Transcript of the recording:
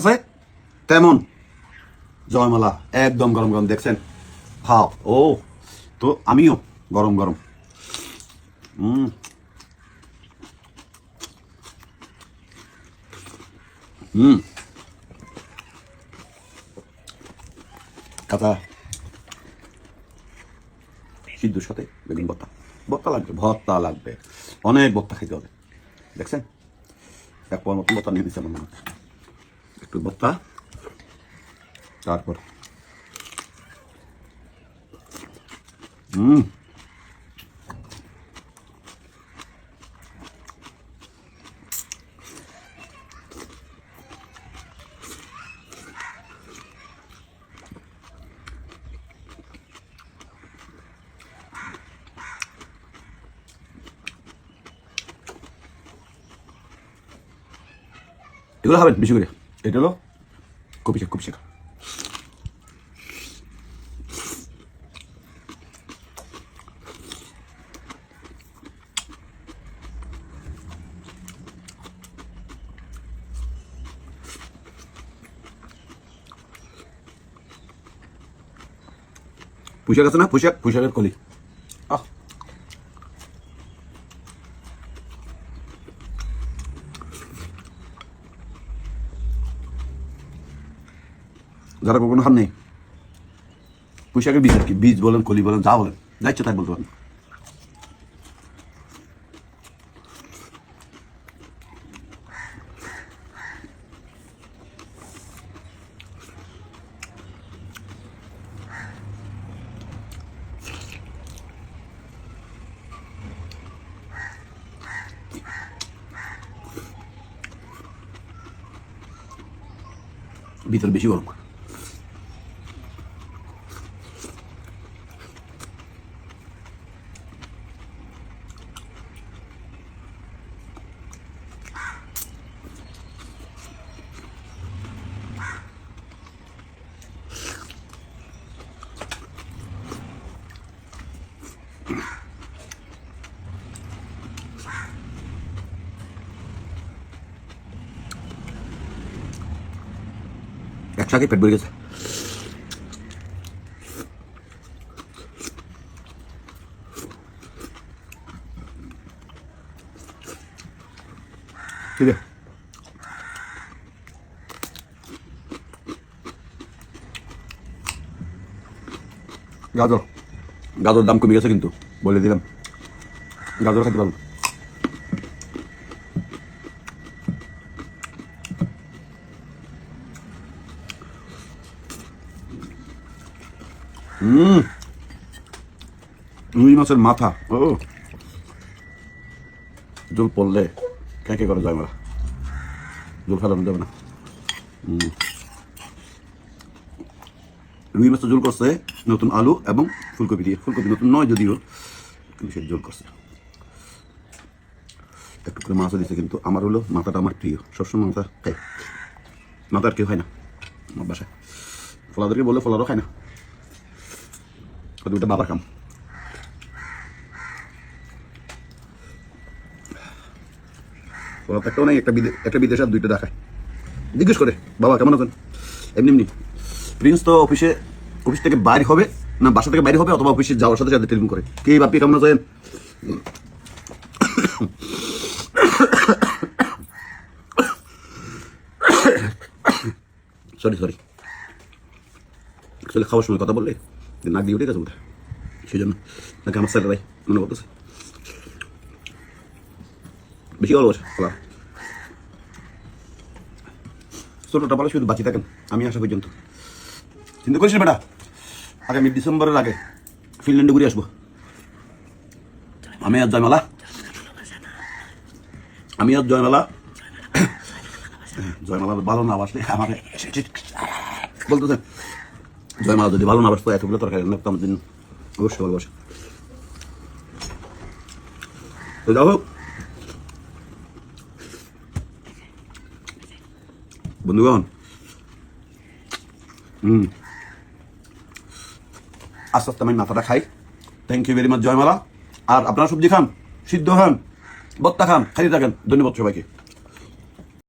আছে? তেমন জয়মালা, একদম গরম গরম, দেখছেন? খাও ও, তো আমিও গরম গরম। হুম কাঁচা সিদ্ধুর সাথে বেগুন ভর্তা। ভর্তা লাগবে ভর্তা লাগবে। অনেক ভর্তা খেতে হবে, দেখছেন? এক পর মতো ভর্তা নিয়ে দিচ্ছে আমার। একটু ভর্তা তারপর। হুম। এগুলো খাবেন বেশি করে। এটা কপি শাক কপি শাক পুঁশাক আছে না? পুঁশাক পুঁশাকের কলি। যারা কখনো খান নেই। পুঁশাকের বীজ আর কি, বীজ বলেন, কলি বলেন, যা বলেন, যা ইচ্ছা তাই বলতে পারেন ভিতরে বেশি গরম। একসাথে পেট ভরে গেছে। ঠিক আছে গাজর। গাজর দাম কমে গেছে কিন্তু, বলে দিলাম। গাজর খেতে পারব। রুই মাছের মাথা, ও। জল পড়লে কে কে করে যায় মারা জল ফেলানো যাবে না। রুই মাছের জল করছে নতুন আলু এবং ফুলকপি দিয়ে, ফুলকপি নতুন নয় যদিও, কিন্তু সে জল করছে। একটু করে মাছও দিচ্ছে কিন্তু আমার হলো মাথাটা আমার প্রিয়। সবসময় মাথা খাই মাথা আর কেউ খায় না আমার বাসায়। ফলাদেরকে বললে ফলারও খায় না। দুটা বাবার কাম। তো একটাও নাই একটা একটা বিদেশ আর দুইটা দেখায়। জিজ্ঞেস করে, বাবা, কেমন আছেন? এমনি এমনি। প্রিন্স তো অফিসে অফিস থেকে বাইরে হবে না বাসা থেকে বাইরে হবে অথবা অফিসে যাওয়ার সাথে সাথে টেলিফোন করে। কে বাপি কেমন আছেন সরি সরি আসলে খাওয়ার সময় কথা বললে নাক দিয়ে উঠে গেছে বোধ সেই জন্য নাকি আমার স্যারেরাই মনে করতেছে। বেশি ভালোবাসে খোলা। ছোটটা ভালো শুধু বাঁচি থাকেন, আমি আসা পর্যন্ত। চিন্তা করিস বেটা। আগামী ডিসেম্বরের আগে ফিনল্যান্ডে ঘুরে আসব। আমি আর জয়মালা, আমি আর জয়মালা জয়মালা ভালো না বাসলে আমার বলতেছে, জয়মালা যদি ভালো না বাসতো, এতগুলো তরকারি রান্না দিন অবশ্যই ভালোবাসে যাই হোক। বন্ধুগণ, হুম। আস্তে আস্তে আমি মাথাটা খাই। Thank you very much Joymala. আর আপনারা সবজি খান, সিদ্ধ খান বত্তা খান, খালি থাকেন। ধন্যবাদ সবাইকে।